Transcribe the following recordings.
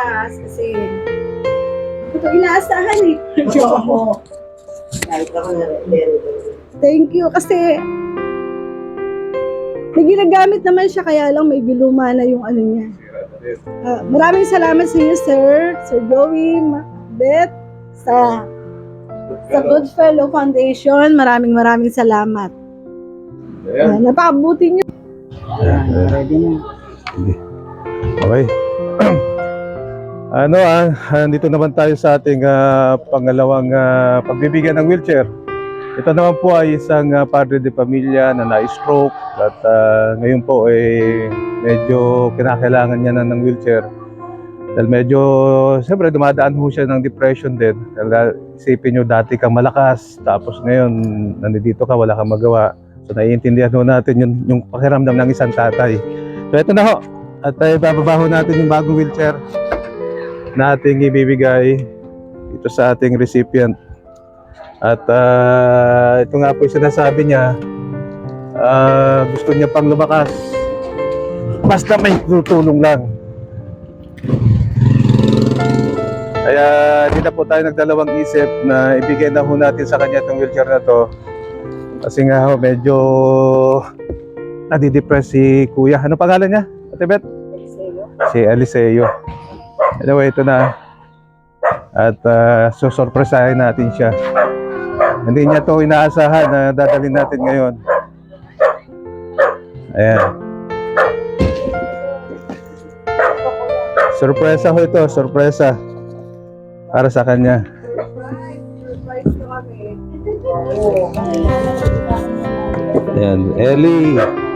taas kasi ito inaasahan eh. Oo. Kahit ako na meron. Thank you kasi may ginagamit naman siya kaya lang may biluma na yung ano niya. Ah, maraming salamat sa iyo, sir. Sir Joey, Ma- Beth, sa sa Goodfellow Foundation. Maraming maraming salamat. Ah, napakabuti niyo. Ready na. Okay. ano ah, dito naman tayo sa ating ah, pangalawang ah, pagbibigyan ng wheelchair. Ito naman po ay isang ah, padre de pamilya na na-stroke at ah, ngayon po ay medyo kinakailangan niya na ng wheelchair. Dahil medyo, siyempre dumadaan ho siya ng depression din. Dahil ah, isipin nyo dati kang malakas, tapos ngayon nandito ka, wala kang magawa. So naiintindihan ho natin yung, yung pakiramdam ng isang tatay. So ito na ho, at ay bababaho natin yung bagong wheelchair na ating ibibigay dito sa ating recipient. At ah, ito nga po yung sinasabi niya, ah, gusto niya pang lumakas. Basta may tutulong lang. Kaya hindi na po tayo nagdalawang isip na ibigay na ho natin sa kanya itong wheelchair na to. Kasi nga ho, medyo nadidepress si kuya. Ano pangalan niya? Ate Beth? Si Eliseo. Anyway, ito na. At uh, susurpresahin natin siya. Hindi niya to inaasahan na dadalhin natin ngayon. Ayan. Sorpresa ho ito, sorpresa. Para sa kanya. Ayan, Ellie.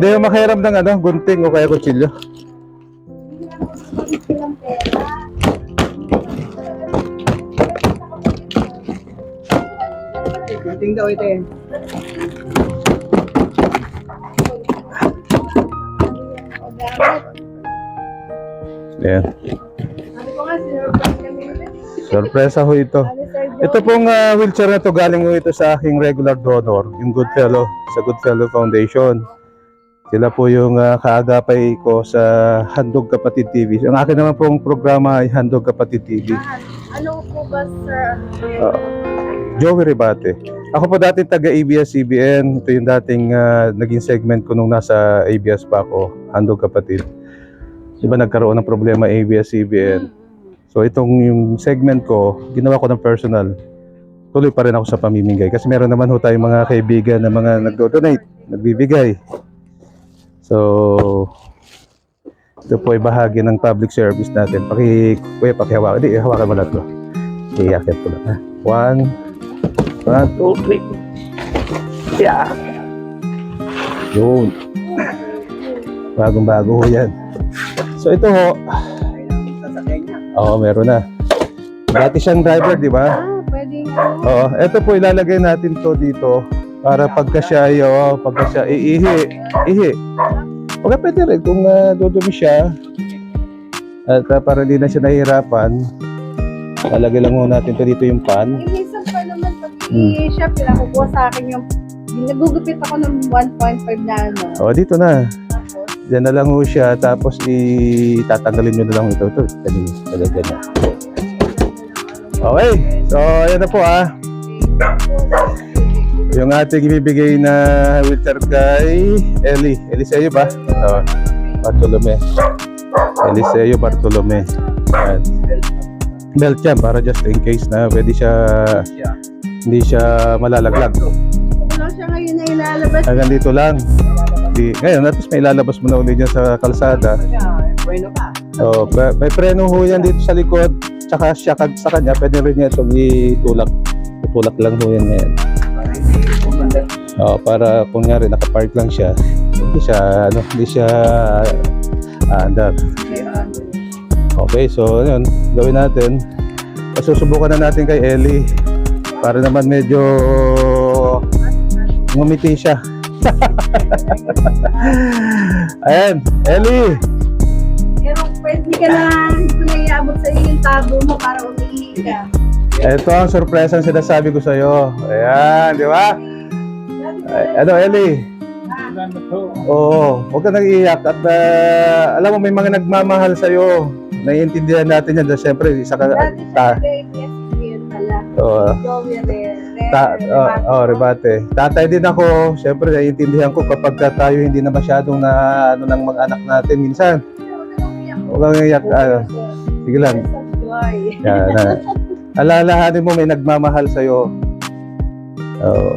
Pwede yung makiram ng ano, gunting o kaya kutsilyo. Kunting daw ito eh. Ayan. Sorpresa ho ito. Ito pong ah, wheelchair na to galing ho ito sa aking regular donor, yung Goodfellow, sa Goodfellow Foundation. Sila po yung ah, kaagapay ko sa Handog Kapatid TV. Ang akin naman pong programa ay Handog Kapatid TV. ano po ba, sir? Ah, Joey Rebate. Ako po dati taga ABS-CBN. Ito yung dating ah, naging segment ko nung nasa ABS pa ako, Handog Kapatid. Di ba nagkaroon ng problema ABS-CBN? So itong yung segment ko, ginawa ko ng personal. Tuloy pa rin ako sa pamimigay. Kasi meron naman ho tayong mga kaibigan na mga nagdo-donate, nagbibigay. So, ito po ay bahagi ng public service natin. Paki, kuya, pakihawakan. Hindi, hawakan mo lang ito. Iakit ko lang. Ha? One, one, two, three. Yeah. Yun. Bagong-bago ho yan. So ito ho. Oo, meron na. Dati siyang driver, di ba? Ah, pwede nga. Oo, eto po ilalagay natin to dito para pagka siya ay, oo, pagka siya iihi, ihi. Okay, pwede rin kung uh, dudumi siya at uh, para hindi na siya nahihirapan, lalagay lang muna natin to dito yung pan. Yung minsan pa naman, pag Hmm. i-siya, pinakukuha sa akin yung nagugupit ako ng 1.5 na ano. O, dito na. Tapos, Diyan na lang ho siya, tapos itatanggalin nyo na lang ito. Ito, dali, dali, dali. Okay, so ayan na po ah. Yung ating ibibigay na wheelchair kay Eli. Eliseo ba? Oo. Bartolome. Eliseo Bartolome. Belt yan para just in case na pwede siya hindi siya malalaglag. wala siya ngayon na ilalabas. Hanggang dito lang. Di, ngayon, at least may lalabas mo na ulit yan sa kalsada. Bueno pa. Oh, may preno ho yan dito sa likod. Tsaka siya sa kanya, pwede rin niya itong itulak. Itulak lang ho yan ngayon. Oh, para kung nga rin nakapark lang siya, hindi siya ano, hindi siya ah, andar. Okay, so yun, gawin natin. Susubukan na natin kay Ellie para naman medyo ngumiti siya. Ayan, Ellie. Pero pwede ka na, hindi na iabot sa iyo yung tabo mo para umihi ka. Ito ang surprise ang sinasabi ko sa'yo. Ayan, di ba? Ay, ano, Ellie? Oo, huwag ka nang iiyak. At ah, alam mo, may mga nagmamahal sa'yo. Naiintindihan natin yan. Dahil Siyempre, isa ka... Dati Ta, siya yun pala. oo. Joey Ta, oh, Rebate. oh, rebate. Tatay din ako. Siyempre, naiintindihan ko kapag ka tayo hindi na masyadong na ano ng mag-anak natin minsan. Huwag kang iiyak. Ah, sige lang. Joy. Yan, na. Alalahanin mo may nagmamahal sa'yo. Oo.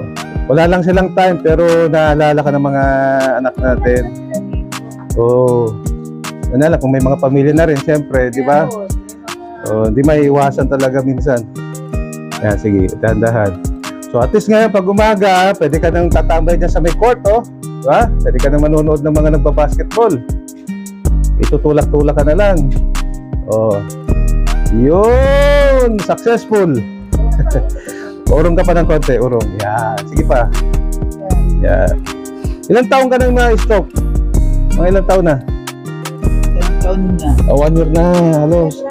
Wala lang silang time pero naalala ka ng mga anak natin. Oo. Ano lang, kung may mga pamilya na rin, siyempre, di ba? Oo, hindi maiiwasan talaga minsan. Yan, sige, dahan-dahan. So at least ngayon, pag umaga, pwede ka nang tatambay dyan sa may court, oh. Di ba? Pwede ka nang manonood ng mga nagbabasketball. Itutulak-tulak ka na lang. Oh. Yun! Successful! urong ka pa ng konti, urong. Yan. Sige pa. Yan. Ilang taong ka nang na-stroke? Mga ilang taon na? Isang taon na. Oh, one year na, halos.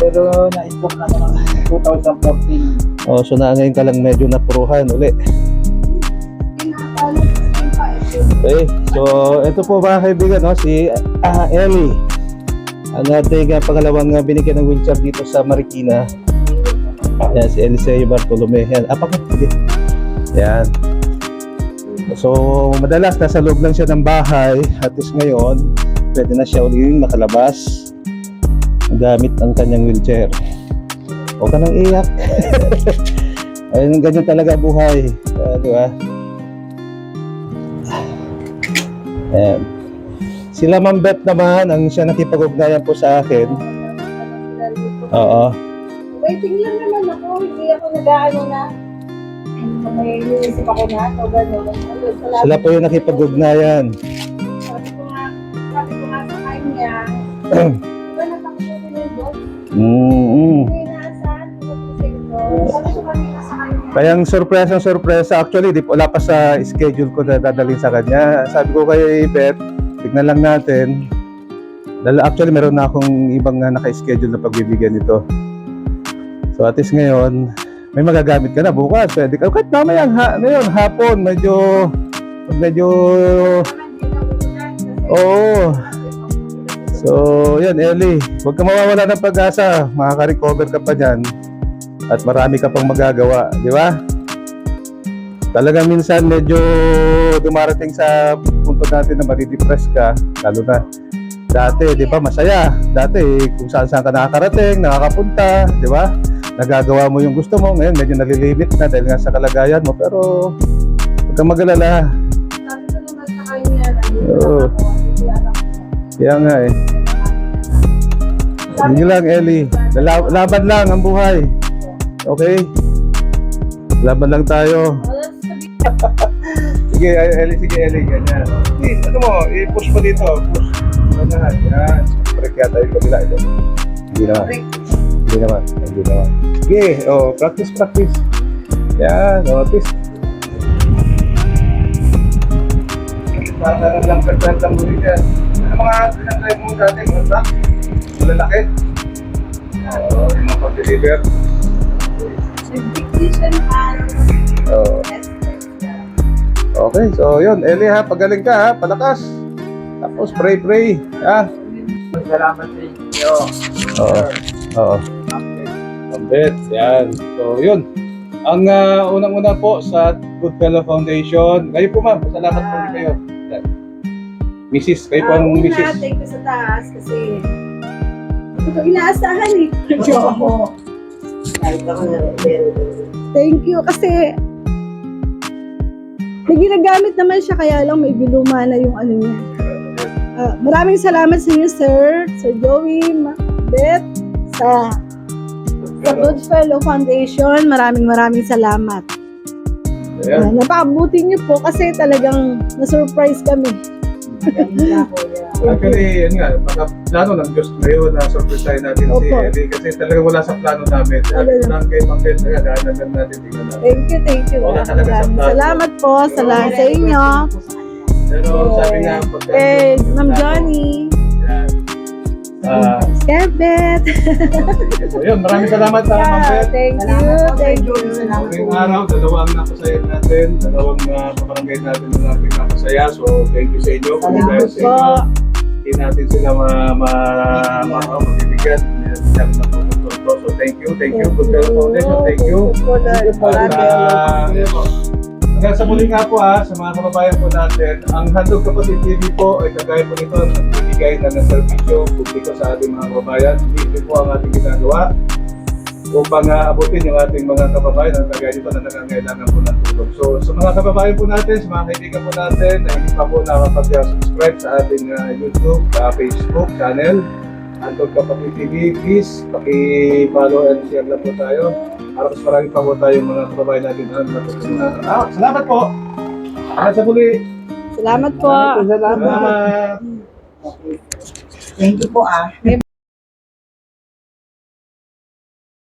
Pero na-stop na ng 2014. Oh, so na ngayon ka lang medyo napuruhan uli. Okay, so ito po mga kaibigan, no, si ah, Ellie. Ang ating uh, pangalawang uh, binigyan ng wheelchair dito sa Marikina. Yan, si Eliseo Bartolome. Yan, apak Sige. Yan. So, madalas nasa loob lang siya ng bahay. At least ngayon, pwede na siya uling makalabas gamit ang kanyang wheelchair. Huwag ka nang iyak. Ayun, ganyan talaga buhay. Uh, di ba? Ayan. Sila Ma'am Beth naman, ang siya nakipag-ugnayan po sa akin. Oo. Waiting lang naman ako, hindi ako nag-ano na. May inisip ako na, o gano'n. Salamat. Sila po yung nakipag-ugnayan. Sabi ko nga, sabi ko nga sa kanya, iba na takutin yung boss. Mm-hmm. Hindi sa ito. Sabi ko kanina sa kanya, Kaya ang sorpresa, sorpresa. Actually, di, wala pa sa schedule ko na dadalhin sa kanya. Sabi ko kay Beth, tignan lang natin. Dahil actually, meron na akong ibang nga naka-schedule na pagbibigyan nito. So at least ngayon, may magagamit ka na bukas. Pwede ka, kahit mamaya, ha, ngayon, hapon, medyo, medyo, oo. So, yan, Ellie. Huwag ka mawawala ng pag-asa. Makaka-recover ka pa dyan. At marami ka pang magagawa. Di ba? Talagang minsan medyo dumarating sa punto natin na madidepress ka. Lalo na dati, di ba, masaya. Dati, kung saan saan ka nakakarating, nakakapunta, di ba? Nagagawa mo yung gusto mo. Ngayon, medyo nalilimit na dahil nga sa kalagayan mo. Pero, huwag kang mag-alala. Oo. Kaya nga eh. Hindi lang, Ellie. Laban lang ang buhay. Okay? Laban lang tayo. Sige, Ellie, sige, Ellie. Ganyan. Sige, ano mo, i-push mo dito. Push. Ganyan. Yan. Break yata yung kabila ito. Hindi naman. Hindi naman. Hindi naman. Sige, oh, practice, practice. Yan, oh, at least. Para lang, mo rin yan. Ano mga pinag-try mo dati, mga truck? Malalaki? Oo, yung mga pag-deliver. Nag-dictation Oo. Okay, so yun, Eli ha, pagaling ka ha, palakas. Tapos pray, pray. Ha? Salamat sa inyo. Oo. Oo. Pambit, yan. So yun. Ang ah, unang-una po sa Goodfellow Foundation, kayo po ma'am, salamat po rin kayo. Yan. Mrs. kayo po Ah, ang una, Mrs. thank you sa taas kasi hindi ko inaasahan eh. Meron. Thank you kasi may ginagamit naman siya kaya lang may biluma na yung ano niya. Ah, maraming salamat sa inyo, sir, Sir Joey, Beth, sa sa Goodfellow Foundation. Maraming maraming salamat. Ayan. Uh, napakabuti niyo po kasi talagang na-surprise kami. Kanina po yan. Actually, yun nga, baka plano ng Diyos ngayon na surprise tayo natin si Opo. Ellie kasi talaga wala sa plano namin. At lang kay Mang Ben, talaga daanan lang natin tingnan natin. Thank you, thank you. Wala talaga sa plano. salamat po sa, la- sa inyo. Pero sabi nga, pagka... Eh, Ma'am Johnny. Ah, Kebet. so yun, maraming salamat sa Mang Yeah, Ben. thank you, Salamat po, thank you. Salamat Ngayong po. araw, dalawang napasayan natin, dalawang uh, pabarangay natin na natin napasaya. So, thank you sa inyo. Kung dahil sa po. inyo, hindi natin sila ma, ma, ma, ma, mabibigyan. So, thank you, thank you. Good Foundation, thank you. Thank you po, Lord. At, uh, ayun po. Hanggang sa muli nga po ha, sa mga kababayan po natin, ang Handog Kapatid TV po ay kagaya po nito ang nagbibigay na ng serbisyo publiko sa ating mga kababayan. Libre po ang ating ginagawa upang uh, abutin yung ating mga kababayan na kagaya nito na nangangailangan po ng tulong. So sa mga kababayan po natin, sa mga kaibigan po natin na hindi pa po nakapag-subscribe sa ating uh, YouTube, sa Facebook channel, Handog Kapatid TV, please paki-follow and share lang po tayo para mas marami pa po tayong mga kababayan natin na. Ah, salamat po! Hanggang sa muli! Salamat po. Salamat! Thank you po ah.